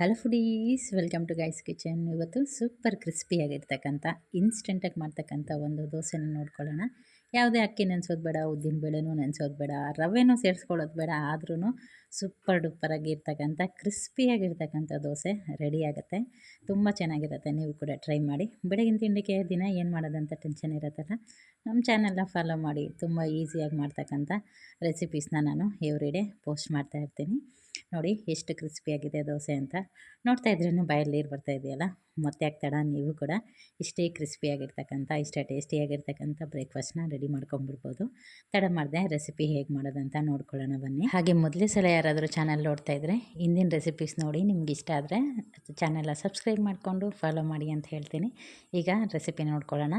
Hello foodies welcome to guys kitchen. ಇವತ್ತು super ಕ್ರಿಸ್ಪಿಯಾಗಿರ್ತಕ್ಕಂಥ ಇನ್ಸ್ಟೆಂಟಾಗಿ ಮಾಡ್ತಕ್ಕಂಥ ಒಂದು ದೋಸೆನ ನೋಡ್ಕೊಳ್ಳೋಣ. ಯಾವುದೇ ಅಕ್ಕಿ ನೆನೆಸೋದು ಬೇಡ, ಉದ್ದಿನ ಬೇಳೆನೂ ನೆನೆಸೋದು ಬೇಡ, ರವೆನೂ ಸೇರಿಸ್ಕೊಳ್ಳೋದು ಬೇಡ ಆದ್ರೂ ಸೂಪರ್ ಡೂಪರಾಗಿ ಇರ್ತಕ್ಕಂಥ ಕ್ರಿಸ್ಪಿಯಾಗಿರ್ತಕ್ಕಂಥ ದೋಸೆ ರೆಡಿ ಆಗುತ್ತೆ. ತುಂಬ ಚೆನ್ನಾಗಿರುತ್ತೆ, ನೀವು ಕೂಡ ಟ್ರೈ ಮಾಡಿ. ಬೆಳಗಿನ ತಿಂಡಿಗೆ ದಿನ ಏನು ಮಾಡೋದಂತ ಟೆನ್ಷನ್ ಇರುತ್ತಲ್ಲ, ನಮ್ಮ ಚಾನೆಲ್ನ ಫಾಲೋ ಮಾಡಿ. ತುಂಬ ಈಸಿಯಾಗಿ ಮಾಡ್ತಕ್ಕಂಥ ರೆಸಿಪೀಸ್ನ ನಾನು ಎವ್ರಿ ಡೇ ಪೋಸ್ಟ್ ಮಾಡ್ತಾ ಇರ್ತೀನಿ. ನೋಡಿ, ಎಷ್ಟು ಕ್ರಿಸ್ಪಿಯಾಗಿದೆ ದೋಸೆ ಅಂತ. ನೋಡ್ತಾ ಇದ್ರೂ ಬಾಯಲ್ಲಿ ನೀರು ಬರ್ತಾ ಇದೆಯಲ್ಲ, ಮತ್ತೆ ಆಗ್ತಾಡ? ನೀವು ಕೂಡ ಇಷ್ಟೇ ಕ್ರಿಸ್ಪಿಯಾಗಿರ್ತಕ್ಕಂಥ ಇಷ್ಟೇ ಟೇಸ್ಟಿಯಾಗಿರ್ತಕ್ಕಂಥ ಬ್ರೇಕ್ಫಾಸ್ಟ್ನ ರೆಡಿ ಮಾಡ್ಕೊಂಬಿಡ್ಬೋದು. ತಡ ಮಾಡಿದೆ ರೆಸಿಪಿ ಹೇಗೆ ಮಾಡೋದಂತ ನೋಡ್ಕೊಳ್ಳೋಣ ಬನ್ನಿ. ಹಾಗೆ ಮೊದಲೇ ಸಲ ಯಾರಾದರೂ ಚಾನಲ್ ನೋಡ್ತಾ ಇದ್ದರೆ ಇಂದಿನ ರೆಸಿಪೀಸ್ ನೋಡಿ ನಿಮ್ಗೆ ಇಷ್ಟ ಆದರೆ ಚಾನೆಲ್ನ ಸಬ್ಸ್ಕ್ರೈಬ್ ಮಾಡಿಕೊಂಡು ಫಾಲೋ ಮಾಡಿ ಅಂತ ಹೇಳ್ತೀನಿ. ಈಗ ರೆಸಿಪಿ ನೋಡ್ಕೊಳ್ಳೋಣ.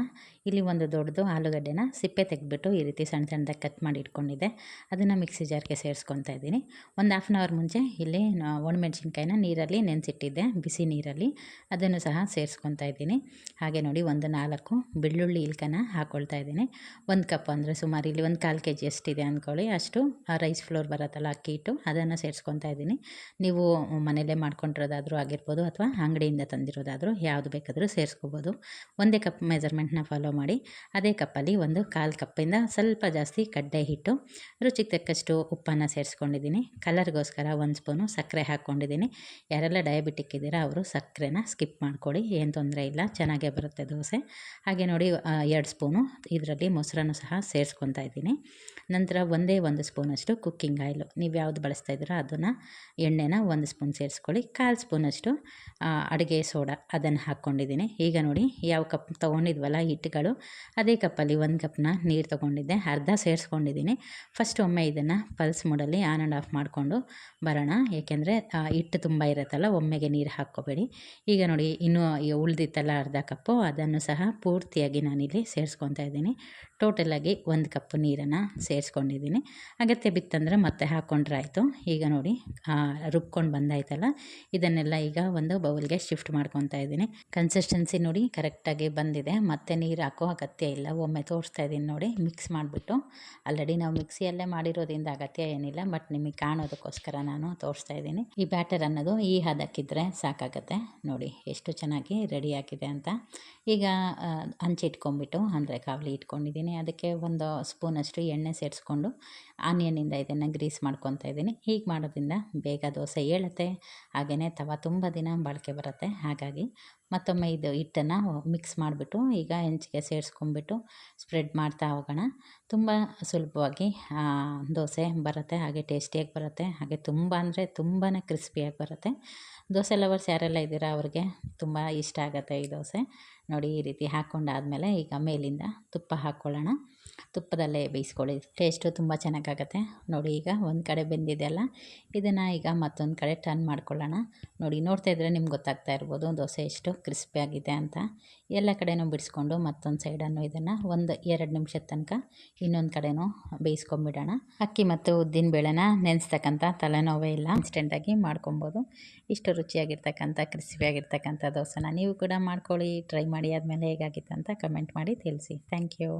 ಇಲ್ಲಿ ಒಂದು ದೊಡ್ಡದು ಆಲೂಗಡ್ಡೆನ ಸಿಪ್ಪೆ ತೆಗೆದ್ಬಿಟ್ಟು ಈ ರೀತಿ ಸಣ್ಣ ಸಣ್ಣದಾಗಿ ಕಟ್ ಮಾಡಿ ಇಟ್ಕೊಂಡಿದ್ದೆ. ಅದನ್ನು ಮಿಕ್ಸಿ ಜಾರ್ಗೆ ಸೇರಿಸ್ಕೊತಾ ಇದ್ದೀನಿ. ಒಂದು ಹಾಫ್ ಆನ್ ಅವರ್ ಮುಂಚೆ ಇಲ್ಲಿ ಒಣಮೆಣ್ಸಿನ್ಕಾಯಿನ ನೀರಲ್ಲಿ ನೆನೆಸಿಟ್ಟಿದ್ದೆ, ಬಿಸಿ ನೀರಲ್ಲಿ. ಅದನ್ನು ಸಹ ಸೇರಿಸ್ಕೊತಾ ಇದ್ದೀನಿ. ಹಾಗೆ ನೋಡಿ ಒಂದು ನಾಲ್ಕು ಬೆಳ್ಳುಳ್ಳಿ ಇಲ್ಕನ ಹಾಕ್ಕೊಳ್ತಾ ಇದ್ದೀನಿ. ಒಂದು ಕಪ್ ಅಂದರೆ ಸುಮಾರು ಇಲ್ಲಿ ಒಂದು ಕಾಲು ಕೆ ಜಿ ಎಷ್ಟಿದೆ ಅಂದ್ಕೊಳ್ಳಿ. ಅಷ್ಟು ರೈಸ್ ಫ್ಲೋರ್ ಬರುತ್ತಲ್ಲ ಅಕ್ಕಿ ಹಿಟ್ಟು ಅದನ್ನು ಸೇರಿಸ್ಕೊತಾ ಇದ್ದೀನಿ. ನೀವು ಮನೆಯಲ್ಲೇ ಮಾಡ್ಕೊಂಡಿರೋದಾದರೂ ಆಗಿರ್ಬೋದು ಅಥವಾ ಅಂಗಡಿಯಿಂದ ತಂದಿರೋದಾದರೂ ಯಾವುದು ಬೇಕಾದರೂ ಸೇರಿಸ್ಕೋಬೋದು. ಒಂದೇ ಕಪ್ ಮೆಜರ್ಮೆಂಟ್ನ ಫಾಲೋ ಮಾಡಿ. ಅದೇ ಕಪ್ಪಲ್ಲಿ ಒಂದು ಕಾಲು ಕಪ್ಪಿಂದ ಸ್ವಲ್ಪ ಜಾಸ್ತಿ ಕಡ್ಡೆ ಹಿಟ್ಟು, ರುಚಿಗೆ ತಕ್ಕಷ್ಟು ಉಪ್ಪನ್ನು ಸೇರಿಸ್ಕೊಂಡಿದ್ದೀನಿ. ಕಲರ್ಗೋಸ್ಕರ ಒಂದು ಸ್ಪೂನು ಸಕ್ಕರೆ ಹಾಕ್ಕೊಂಡಿದ್ದೀನಿ. ಯಾರೆಲ್ಲ ಡಯಾಬಿಟಿಕ್ ಇದ್ದೀರಾ ಅವರು ಸಕ್ಕರೆನ ಸ್ಕಿಪ್ ಮಾಡಿಕೊಡಿ ಏನು ತೊಂದರೆ ಇಲ್ಲ, ಚೆನ್ನಾಗೇ ಬರುತ್ತೆ ದೋಸೆ. ಹಾಗೆ ನೋಡಿ ಎರಡು ಸ್ಪೂನು ಇದರಲ್ಲಿ ಮೊಸರನ್ನು ಸಹ ಸೇರಿಸ್ಕೊತಾ ಇದ್ದೀನಿ. ನಂತರ ಒಂದೇ ಒಂದು ಸ್ಪೂನಷ್ಟು ಕುಕ್ಕಿಂಗ್ ಆಯಿಲು. ನೀವು ಯಾವುದು ಬಳಸ್ತಾ ಇದ್ದೀರೋ ಅದನ್ನು ಎಣ್ಣೆನ ಒಂದು ಸ್ಪೂನ್ ಸೇರಿಸ್ಕೊಳ್ಳಿ. ಕಾಲು ಸ್ಪೂನಷ್ಟು ಅಡುಗೆ ಸೋಡಾ ಅದನ್ನು ಹಾಕ್ಕೊಂಡಿದ್ದೀನಿ. ಈಗ ನೋಡಿ ಯಾವ ಕಪ್ ತೊಗೊಂಡಿದ್ವಲ್ಲ ಹಿಟ್ಟುಗಳು, ಅದೇ ಕಪ್ಪಲ್ಲಿ ಒಂದು ಕಪ್ನ ನೀರು ತೊಗೊಂಡಿದ್ದೆ. ಅರ್ಧ ಸೇರಿಸ್ಕೊಂಡಿದ್ದೀನಿ. ಫಸ್ಟ್ ಒಮ್ಮೆ ಇದನ್ನು ಪಲ್ಸ್ ಮೂಡಲ್ಲಿ ಆನ್ ಆ್ಯಂಡ್ ಆಫ್ ಮಾಡಿಕೊಂಡು ಬರೋಣ. ಏಕೆಂದರೆ ಹಿಟ್ಟು ತುಂಬ ಇರುತ್ತಲ್ಲ, ಒಮ್ಮೆಗೆ ನೀರು ಹಾಕ್ಕೋಬೇಡಿ. ಈಗ ನೋಡಿ ಇನ್ನೂ ಉಳಿದಿತ್ತಲ್ಲ ಅರ್ಧ ಕಪ್ಪು. ಅದನ್ನು ಸಹ ಪೂರ್ತಿಯಾಗಿ ನಾನಿಲ್ಲಿ ಸೇರಿಸ್ಕೊತಾ ಇದ್ದೀನಿ. ಟೋಟಲಾಗಿ ಒಂದು ಕಪ್ ನೀರನ್ನು ಸೇರಿಸ್ಕೊಂಡಿದ್ದೀನಿ. ಅಗತ್ಯ ಬಿತ್ತಂದರೆ ಮತ್ತೆ ಹಾಕ್ಕೊಂಡ್ರೆ ಆಯಿತು. ಈಗ ನೋಡಿ ರುಬ್ಕೊಂಡು ಬಂದಾಯ್ತಲ್ಲ. ಇದನ್ನೆಲ್ಲ ಈಗ ಒಂದು ಬೌಲ್ಗೆ ಶಿಫ್ಟ್ ಮಾಡ್ಕೊತಾ ಇದ್ದೀನಿ. ಕನ್ಸಿಸ್ಟೆನ್ಸಿ ನೋಡಿ ಕರೆಕ್ಟಾಗಿ ಬಂದಿದೆ. ಮತ್ತೆ ನೀರು ಹಾಕೋ ಅಗತ್ಯ ಇಲ್ಲ. ಒಮ್ಮೆ ತೋರಿಸ್ತಾ ಇದ್ದೀನಿ ನೋಡಿ, ಮಿಕ್ಸ್ ಮಾಡಿಬಿಟ್ಟು. ಆಲ್ರೆಡಿ ನಾವು ಮಿಕ್ಸಿಯಲ್ಲೇ ಮಾಡಿರೋದ್ರಿಂದ ಅಗತ್ಯ ಏನಿಲ್ಲ, ಬಟ್ ನಿಮಗೆ ಕಾಣೋದಕ್ಕೋಸ್ಕರ ನಾನು ತೋರಿಸ್ತಾ ಇದ್ದೀನಿ. ಈ ಬ್ಯಾಟರ್ ಅನ್ನೋದು ಈ ಹದಕ್ಕಿದ್ರೆ ಸಾಕಾಗತ್ತೆ. ನೋಡಿ, ಎಷ್ಟು ಚೆನ್ನಾಗಿ ರೆಡಿ ಆಗಿದೆ ಅಂತ. ಈಗ ಹಂಚಿಟ್ಕೊಂಡ್ಬಿಟ್ಟು ಅಂದರೆ ಕಾವಲಿ ಇಟ್ಕೊಂಡಿದ್ದೀನಿ. ಅದಕ್ಕೆ ಒಂದು ಸ್ಪೂನಷ್ಟು ಎಣ್ಣೆ ಸೇರಿಸ್ಕೊಂಡು ಆನಿಯನಿಂದ ಇದನ್ನು ಗ್ರೀಸ್ ಮಾಡ್ಕೊತಾ ಇದ್ದೀನಿ. ಹೀಗೆ ಮಾಡೋದ್ರಿಂದ ಬೇಗ ದೋಸೆ ಏಳುತ್ತೆ ಹಾಗೆಯೇ ತವ ತುಂಬ ದಿನ ಬಾಳಿಕೆ ಬರುತ್ತೆ. ಹಾಗಾಗಿ ಮತ್ತೊಮ್ಮೆ ಇದು ಹಿಟ್ಟನ್ನು ಮಿಕ್ಸ್ ಮಾಡಿಬಿಟ್ಟು ಈಗ ಹೆಂಚಿಗೆ ಸೇರಿಸ್ಕೊಂಬಿಟ್ಟು ಸ್ಪ್ರೆಡ್ ಮಾಡ್ತಾ ಹೋಗೋಣ. ತುಂಬ ಸುಲಭವಾಗಿ ದೋಸೆ ಬರುತ್ತೆ, ಹಾಗೆ ಟೇಸ್ಟಿಯಾಗಿ ಬರುತ್ತೆ, ಹಾಗೆ ತುಂಬ ಅಂದರೆ ತುಂಬಾ ಕ್ರಿಸ್ಪಿಯಾಗಿ ಬರುತ್ತೆ. ದೋಸೆ ಲವರ್ಸ್ ಯಾರೆಲ್ಲ ಇದ್ದೀರಾ ಅವ್ರಿಗೆ ತುಂಬ ಇಷ್ಟ ಆಗುತ್ತೆ ಈ ದೋಸೆ. ನೋಡಿ ಈ ರೀತಿ ಹಾಕ್ಕೊಂಡಾದಮೇಲೆ ಈಗ ಮೇಲಿಂದ ತುಪ್ಪ ಹಾಕ್ಕೊಳ್ಳೋಣ. ತುಪ್ಪದಲ್ಲೇ ಬೇಯಿಸ್ಕೊಳ್ಳಿ. ಟೇಸ್ಟು ತುಂಬ ಚೆನ್ನಾಗಾಗತ್ತೆ. ನೋಡಿ, ಈಗ ಒಂದು ಕಡೆ ಬೆಂದಿದೆಯಲ್ಲ ಇದನ್ನು ಈಗ ಮತ್ತೊಂದು ಕಡೆ ಟರ್ನ್ ಮಾಡ್ಕೊಳ್ಳೋಣ. ನೋಡಿ, ನೋಡ್ತಾ ಇದ್ದರೆ ನಿಮ್ಗೆ ಗೊತ್ತಾಗ್ತಾ ಇರ್ಬೋದು, ದೋಸೆ ಎಷ್ಟು ಕ್ರಿಸ್ಪಿಯಾಗಿದೆ ಅಂತ. ಎಲ್ಲ ಕಡೆನೂ ಬಿಡಿಸ್ಕೊಂಡು ಮತ್ತೊಂದು ಸೈಡನ್ನು ಇದನ್ನು ಒಂದು ಎರಡು ನಿಮಿಷದ ತನಕ ಇನ್ನೊಂದು ಕಡೆನೂ ಬೇಯಿಸ್ಕೊಂಬಿಡೋಣ ಅಕ್ಕಿ ಮತ್ತು ಉದ್ದಿನ ಬೇಳೆನ ನೆನೆಸ್ತಕ್ಕಂಥ ತಲೆನೋವೇ ಇಲ್ಲ. ಇನ್ಸ್ಟೆಂಟಾಗಿ ಮಾಡ್ಕೊಬೋದು. ಇಷ್ಟು ರುಚಿಯಾಗಿರ್ತಕ್ಕಂಥ ಕ್ರಿಸ್ಪಿಯಾಗಿರ್ತಕ್ಕಂಥ ದೋಸೆನ ನೀವು ಕೂಡ ಮಾಡ್ಕೊಳ್ಳಿ. ಟ್ರೈ ಮಾಡಿ ಆದಮೇಲೆ ಹೇಗಾಗಿತ್ತು ಅಂತ ಕಮೆಂಟ್ ಮಾಡಿ ತಿಳಿಸಿ. Thank you